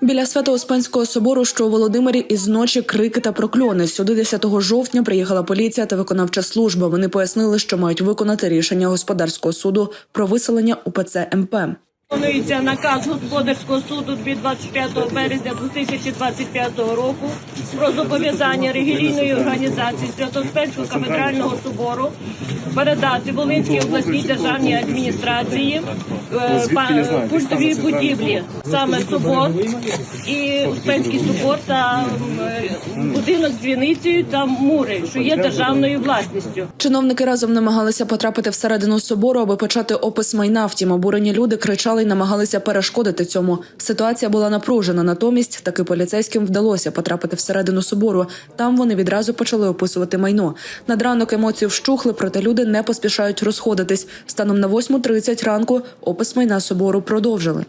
Біля Свято-Успенського собору, що у Володимирі, із ночі крики та прокльони. Сюди 10 жовтня приїхала поліція та виконавча служба. Вони пояснили, що мають виконати рішення господарського суду про виселення УПЦ МП. Виконується наказ господарського суду від 25 березня 2025 року про зобов'язання релігійної організації Святоспенського кафедрального собору передати Волинській обласній державній адміністрації е, будівлі, саме собор і Успенський собор та м, будинок з та мури, що є державною власністю. Чиновники разом намагалися потрапити всередину собору, аби почати опис майна. Втім, обурені люди кричали й намагалися перешкодити цьому. Ситуація була напружена. Натомість таки поліцейським вдалося потрапити всередину собору. Там вони відразу почали описувати майно. Над ранок емоції вщухли, проте люди не поспішають розходитись. Станом на 8.30 ранку опис майна собору продовжили.